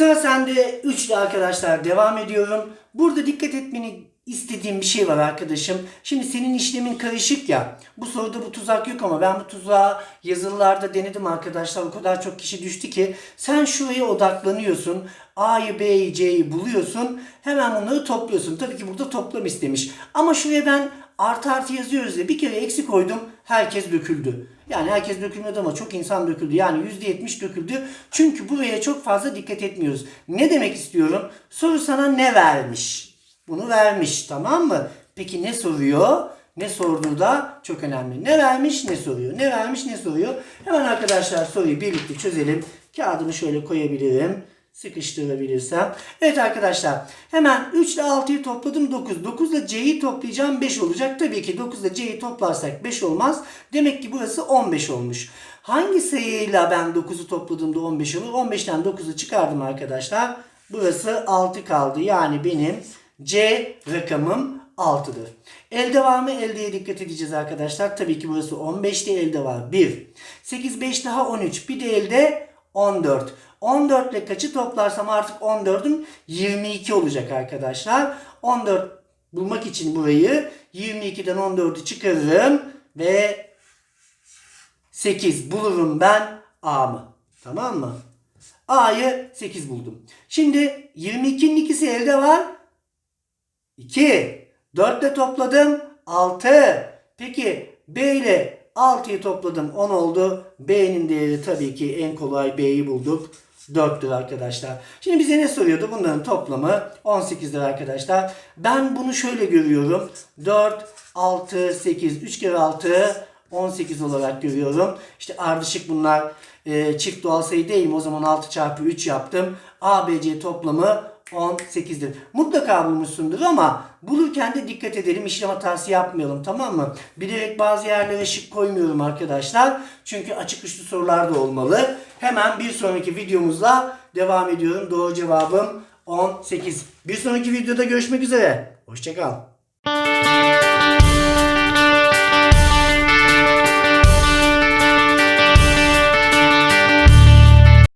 Sıra sende 3 ile arkadaşlar devam ediyorum. Burada dikkat etmeni istediğim bir şey var arkadaşım. Şimdi senin işlemin karışık ya. Bu soruda bu tuzak yok ama ben bu tuzağı yazılılarda denedim arkadaşlar. O kadar çok kişi düştü ki sen şuraya odaklanıyorsun. A'yı, B'yi, C'yi buluyorsun. Hemen bunları topluyorsun. Tabii ki burada toplam istemiş. Ama şuraya ben artı artı yazıyoruz ya bir kere eksi koydum. Herkes döküldü. Yani herkes dökülmedi ama çok insan döküldü. Yani %70 döküldü. Çünkü buraya çok fazla dikkat etmiyoruz. Ne demek istiyorum? Soru sana ne vermiş? Bunu vermiş tamam mı? Peki ne soruyor? Ne sorduğu da çok önemli. Ne vermiş ne soruyor. Ne vermiş ne soruyor. Hemen arkadaşlar soruyu birlikte çözelim. Kağıdımı şöyle koyabilirim. Sıkıştırabilirsem. Evet arkadaşlar hemen 3 ile 6'yı topladım 9. 9 ile C'yi toplayacağım 5 olacak. Tabii ki 9 ile C'yi toplarsak 5 olmaz. Demek ki burası 15 olmuş. Hangi sayıyla ben 9'u topladığımda 15 olur? 15'ten 9'u çıkardım arkadaşlar. Burası 6 kaldı. Yani benim C rakamım 6'dır. Elde var mı? Eldeye dikkat edeceğiz arkadaşlar. Tabii ki burası 15'te elde var. 1. 8, 5 daha 13. Bir de elde 14. 14 ile kaçı toplarsam artık 14'üm 22 olacak arkadaşlar. 14 bulmak için burayı 22'den 14'ü çıkarırım ve 8 bulurum ben A'mı. Tamam mı? A'yı 8 buldum. Şimdi 22'nin ikisi elde var. 2. 4 ile topladım. 6. Peki B ile 6'yı topladım. 10 oldu. B'nin değeri tabii ki en kolay B'yi bulduk. 4'tür arkadaşlar. Şimdi bize ne soruyordu? Bunların toplamı 18'dir arkadaşlar. Ben bunu şöyle görüyorum. 4, 6, 8, 3 kere 6, 18 olarak görüyorum. İşte ardışık bunlar e, çift doğal sayı değil mi? O zaman 6 çarpı 3 yaptım. ABC toplamı 18'dir. Mutlaka bulmuşsundur ama bulurken de dikkat edelim. işlem hatası yapmayalım tamam mı? Bilerek bazı yerlere şık koymuyorum arkadaşlar. Çünkü açık uçlu sorular da olmalı. Hemen bir sonraki videomuzla devam ediyorum. Doğru cevabım 18. Bir sonraki videoda görüşmek üzere. Hoşçakal.